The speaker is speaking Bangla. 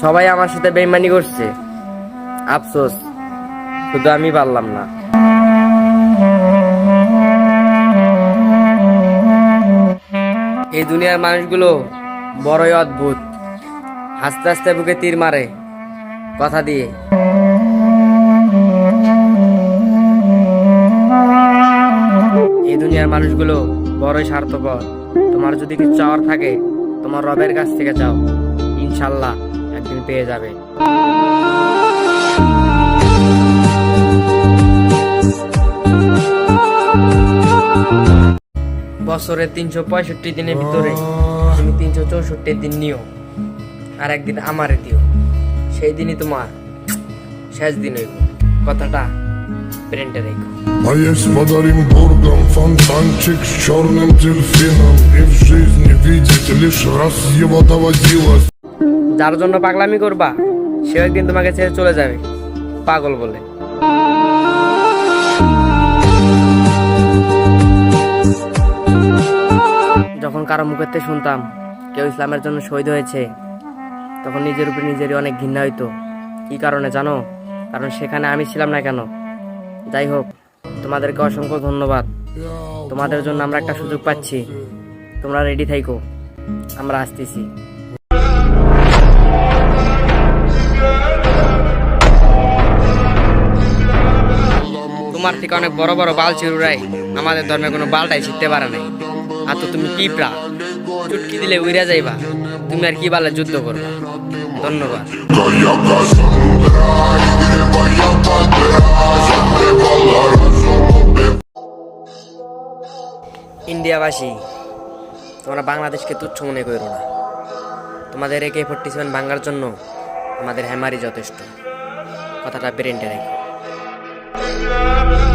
সবাই আমার সাথে বেইমানি করছে। আফসোস। শুধু আমি পারলাম না। এই দুনিয়ার মানুষগুলো বড়ই অদ্ভুত। হাসতে হাসতে বুকে তীর মারে। কথা দিয়ে। এই দুনিয়ার মানুষগুলো বড়ই স্বার্থপর। তোমার যদি কিছু চাওয়ার থাকে, তোমার রবের কাছ থেকে চাও। ইনশাল্লাহ। একদিন পেয়ে যাবে বছরের তিনশো পঁয়ষট্টি দিনের ভিতরে তুমি তিনশো চৌষট্টি দিন নিও আর একদিন আমারে দিও সেই দিনই তোমার শেষ দিন হইব কথাটা প্রিন্টে রেখো Моей с Подаренбургом Фонтанчик с черным дельфином И в жизни видеть лишь раз его доводилось যার জন্য পাগলামি করবা, সে একদিন তোমাকে ছেড়ে চলে যাবে। পাগল বলে। যখন কারও থেকে শুনতাম কেউ ইসলামের জন্য শহীদ হয়েছে, তখন নিজের উপরে নিজেরই অনেক ঘৃণা হইতো। কি কারণে জানো? কারণ সেখানে আমি ছিলাম না কেন? যাই হোক, তোমাদেরকে অসংখ্য ধন্যবাদ। তোমাদের জন্য আমরা একটা সুযোগ পাচ্ছি। তোমরা রেডি থাইকো। আমরা আসতেছি। তোমার থেকে অনেক বড় বড় বাল চিরুরাই আমাদের ধর্মে কোনো বালটাই শিখতে পারে নাই। আর তো তুমি পিঁপড়া, চুটকি দিলে উইরা যাইবা। তুমি আর কি বালে যুদ্ধ করবা? ধন্যবাদ। ইন্ডিয়াবাসী, তোমরা বাংলাদেশকে তুচ্ছ মনে করো না। তোমাদের একে ফোর্টি সেভেন ভাঙার জন্য আমাদের হ্যামারি যথেষ্ট। কথাটা ব্রেনটে রেখো। Yeah.